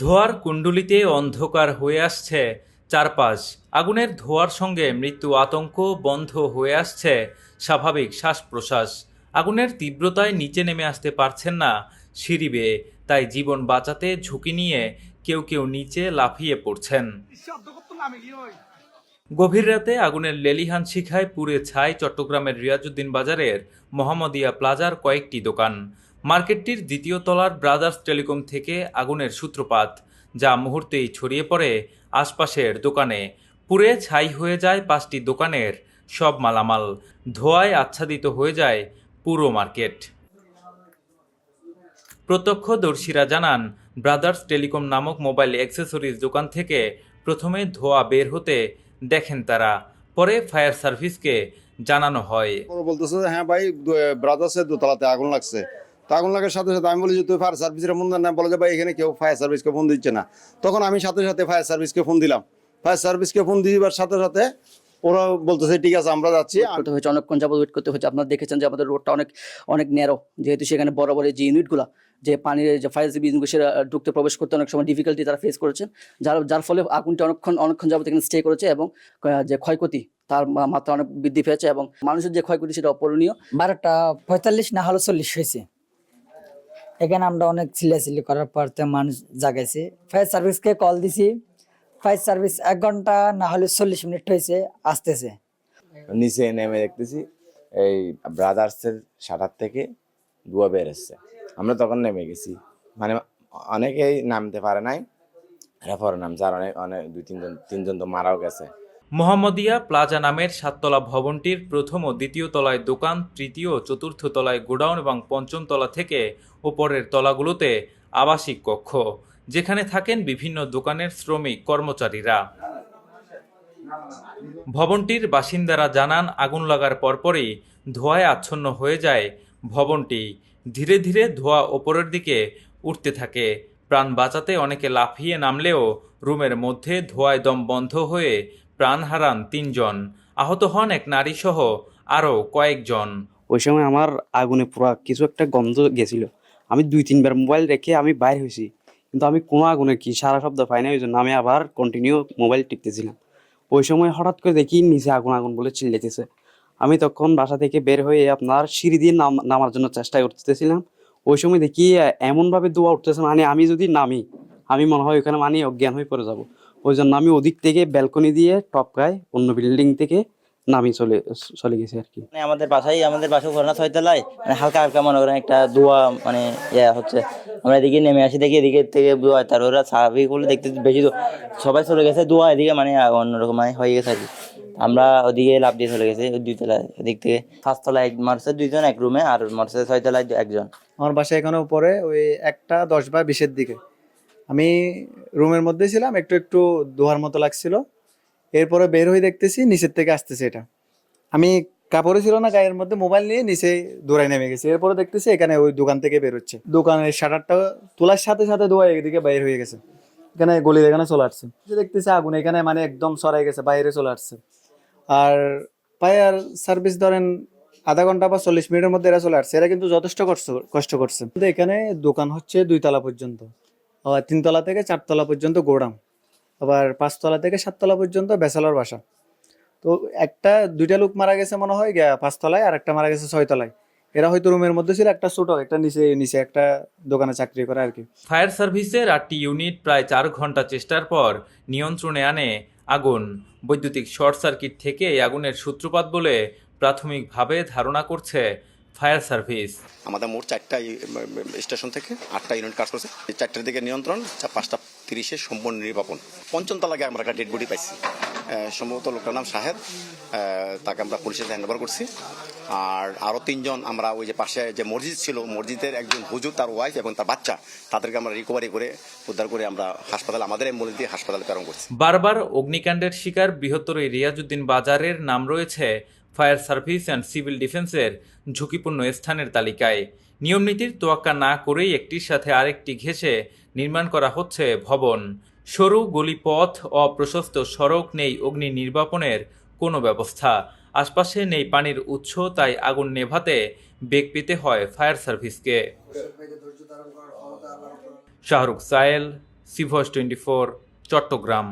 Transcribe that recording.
ধোয়ার কুণ্ডুলিতে অন্ধকার হয়ে আসছে চারপাশ। আগুনের ধোয়ার সঙ্গে মৃত্যু আতঙ্ক বন্ধ হয়ে আসছে স্বাভাবিক শ্বাস প্রশ্বাস আগুনের তীব্রতায় নিচে নেমে আসতে পারছেন না সিঁড়ি বেয়ে। তাই জীবন বাঁচাতে ঝুঁকি নিয়ে কেউ কেউ নিচে লাফিয়ে পড়ছেন। গভীর রাতে আগুনের লেলিহান শিখায় পুড়ে ছাই চট্টগ্রামের রিয়াজুদ্দিন বাজারের মোহাম্মদিয়া প্লাজার কয়েকটি দোকান। মার্কেটটির দ্বিতীয় তলার ব্রাদার্স টেলিকম থেকে আগুনের সূত্রপাত, যা মুহূর্তেই ছড়িয়ে পড়ে আশপাশের দোকানে। পুড়ে ছাই হয়ে যায় পাঁচটি দোকানের সব মালামাল। ধোঁয়ায় আচ্ছাদিত হয়ে যায় পুরো মার্কেট। প্রত্যক্ষদর্শীরা জানান, ব্রাদার্স টেলিকম নামক মোবাইল অ্যাক্সেসরিজ দোকান থেকে প্রথমে ধোঁয়া বের হতে দেখেন তারা, পরে ফায়ার সার্ভিসকে জানানো হয়। বলতেছে হ্যাঁ ভাই, ব্রাদার্সের দোতলাতে আগুন লাগছে। তো আগুন লাগার সাথে সাথে আমি বলি যে তুই ফায়ার সার্ভিসের ফোন দেন না। বলে যে ভাই এখানে কেউ ফায়ার সার্ভিসকে ফোন দিচ্ছে না। তখন আমি সাথে সাথে ফায়ার সার্ভিসকে ফোন দিলাম। ফায়ার সার্ভিসকে ফোন দিবার সাথে সাথে ওরা বলতেছে ঠিক আছে আমরা যাচ্ছি। করতে হয়েছে অনেকক্ষণ যাবত ওয়েট করতে হয়েছে। আপনারা দেখেছেন যে আমাদের রোডটা অনেক অনেক ন্যারো যেহেতু সেখানে বড় বড় যে ইউনিটগুলো যে পানির যে ফায়ার সার্ভিসগুলো সেটা ঢুকতে প্রবেশ করতে অনেক সময় ডিফিকাল্টি তারা ফেস করেছেন। যার যার ফলে আগুনটা অনেকক্ষণ অনেকক্ষণ যাবত এখানে স্টে করেছে এবং যে ক্ষয়ক্ষতি তার মাত্রা অনেক বৃদ্ধি পেয়েছে এবং মানুষের যে ক্ষয়ক্ষতি সেটা অপূরণীয়। বারোটা পঁয়তাল্লিশ না হলো চল্লিশ হয়েছে। এখানে আমরা অনেক চিল্লাচিল্লি করার পর মানুষ জাগাইছি। ফায়ার সার্ভিসকে কল দিছি। ফায়ার সার্ভিস এক ঘণ্টা না হলে চল্লিশ মিনিট হয়েছে আসতেছে। নিচে নেমে দেখতেছি, এই ব্রাদার্সের শাটার থেকে ধোয়া বের এসছে আমরা তখন নেমে গেছি। মানে অনেকেই নামতে পারে নাই। এরা পরে নামছে, আর অনেক অনেক দুই, তিনজন তিনজন তো মারাও গেছে। মোহাম্মদিয়া প্লাজা নামের সাততলা ভবনটির প্রথম ও দ্বিতীয় তলায় দোকান, তৃতীয় চতুর্থ তলায় গোডাউন এবং পঞ্চম তলা থেকে ওপরের তলাগুলোতে আবাসিক কক্ষ, যেখানে থাকেন বিভিন্ন দোকানের শ্রমিক কর্মচারীরা। ভবনটির বাসিন্দারা জানান, আগুন লাগার পরপরই ধোঁয়ায় আচ্ছন্ন হয়ে যায়। ভবনটি ধীরে ধীরে ধোঁয়া ওপরের দিকে উঠতে থাকে। প্রাণ বাঁচাতে অনেকে লাফিয়ে নামলেও রুমের মধ্যে ধোঁয়ায় দম বন্ধ হয়ে প্রাণ হারান তিনজন। আহত হন এক নারীসহ আরও কয়েকজন। ওই সময় আমার আগুনে পুরা কিছু একটা গন্ধ গেছিল। আমি দুই, তিনবার মোবাইল রেখে আমি বাইর হয়েছি। কিন্তু আমি কোনো আগুনে কি সারা শব্দ পাই না, ওই জন্য আমি আবার কন্টিনিউ মোবাইল টিপতেছিলাম। ওই সময় হঠাৎ করে দেখি নিচে আগুন আগুন বলে চিল্লেতেছে আমি তখন বাসা থেকে বের হয়ে আপনার সিঁড়ি দিয়ে নাম, নামার জন্য চেষ্টা করতেছিলাম। ওই সময় দেখি এমনভাবে দোয়া উঠতেছে মানে আমি যদি নামি, আমি মনে হয় ওখানে মানে অজ্ঞান হয়ে পড়ে যাব। ওই জন্য আমি ওদিক থেকে ব্যালকনি দিয়ে টপকায় অন্য বিল্ডিং থেকে নামি চলে চলে গেছে আর কি। মানে আমাদের বাসায় আমাদের বাসা ঘটনা ছয়তলায় মানে হালকা হালকা মনে করেন একটা দোয়া মানে ইয়া হচ্ছে। আমরা এদিকে নেমে আসি দেখি এদিকে থেকে দোয়া তার ওরা স্বাভাবিক হলে দেখতে বেশি সবাই চলে গেছে দোয়া এদিকে মানে অন্যরকম মানে হয়ে গেছে আর কি। আমরা ওদিকে লাভ দিয়ে চলে গেছি ওই দুই তলায় এদিক থেকে। পাঁচতলায় এক মারছে দুইজন এক রুমে আর মারছে ছয়তলায় একজন। আমার বাসা এখানে উপরে ওই একটা দশ বা বিশের দিকে। আমি রুমের মধ্যে ছিলাম, একটু একটু দোহার মতো লাগছিল। এরপরে বের হয়ে দেখতেছি নিচের থেকে আসতেছে এটা। আমি কাপড়ে ছিল না, গায়ের মধ্যে মোবাইল নিয়ে নিচে দৌড়ায় নেমে গেছি। এরপরে দেখতেছি এখানে ওই দোকান থেকে বের হচ্ছে দোকানের শাটারটা তোলার সাথে সাথে দোয়া এদিকে বাইর হয়ে গেছে। এখানে গলির এখানে চলে আসছে। দেখতেছি আগুন এখানে মানে একদম সরাই গেছে, বাইরে চলে আসছে। আর ফায়ার সার্ভিস ধরেন আধা ঘণ্টা বা চল্লিশ মিনিটের মধ্যে এরা চলে আসছে। এরা কিন্তু যথেষ্ট কষ্ট কষ্ট করছে। এখানে দোকান হচ্ছে দুই তলা পর্যন্ত। আবার তিনতলা থেকে চারতলা পর্যন্ত গোডাম আবার পাঁচতলা থেকে সাততলা পর্যন্ত বেসালার বাসা। তো একটা, দুইটা লোক মারা গেছে মনে হয় পাঁচতলায়, আর একটা মারা গেছে ছয়তলায়। এরা হয়তো রুমের মধ্যে ছিল, একটা ছোট, একটা নিচে নিচে একটা দোকানে চাকরি করে আর কি। ফায়ার সার্ভিসের আটটি ইউনিট প্রায় চার ঘণ্টা চেষ্টার পর নিয়ন্ত্রণে আনে আগুন। বৈদ্যুতিক শর্ট সার্কিট থেকে আগুনের সূত্রপাত বলে প্রাথমিকভাবে ধারণা করছে ফায়ার সার্ভিস। আমাদের মোট চারটা স্টেশন থেকে আটটা ইউনিট কাজ করছে। চারটার দিকে নিয়ন্ত্রণ পাঁচটা তিরিশে সম্পূর্ণ নির্বাপন। পঞ্চম তলাকে আমরা একটা ডেড বডি পাইছি। সম্ভবত লোকটার নাম শাহেদ তাকে আমরা পুলিশের হ্যান্ড ওভার করছি। আর আরও তিনজন আমরা ওই যে পাশে যে মসজিদ ছিল মসজিদের একজন হুজুর তার ওয়াইফ এবং তার বাচ্চা তাদেরকে আমরা রিকভারি করে উদ্ধার করে আমরা হাসপাতাল আমাদের অ্যাম্বুলেন্স দিয়ে হাসপাতালে প্রেরণ করছি। বারবার অগ্নিকাণ্ডের শিকার বৃহত্তর এই রিয়াজউদ্দিন বাজারের নাম রয়েছে ফায়ার সার্ভিস অ্যান্ড সিভিল ডিফেন্সের ঝুঁকিপূর্ণ স্থানের তালিকায়। নিয়মনীতির তোয়াক্কা না করেই একটির সাথে আরেকটি ঘেঁষে নির্মাণ করা হচ্ছে ভবন। সরু গলিপথ, অপ্রশস্ত সড়ক, নেই অগ্নি নির্বাপনের কোনো ব্যবস্থা। আশপাশে নেই পানির উৎস, তাই আগুন নেভাতে বেগ পেতে হয় ফায়ার সার্ভিসকে। শাহরুখ সায়েল সিভস টোয়েন্টি ফোর, চট্টগ্রাম।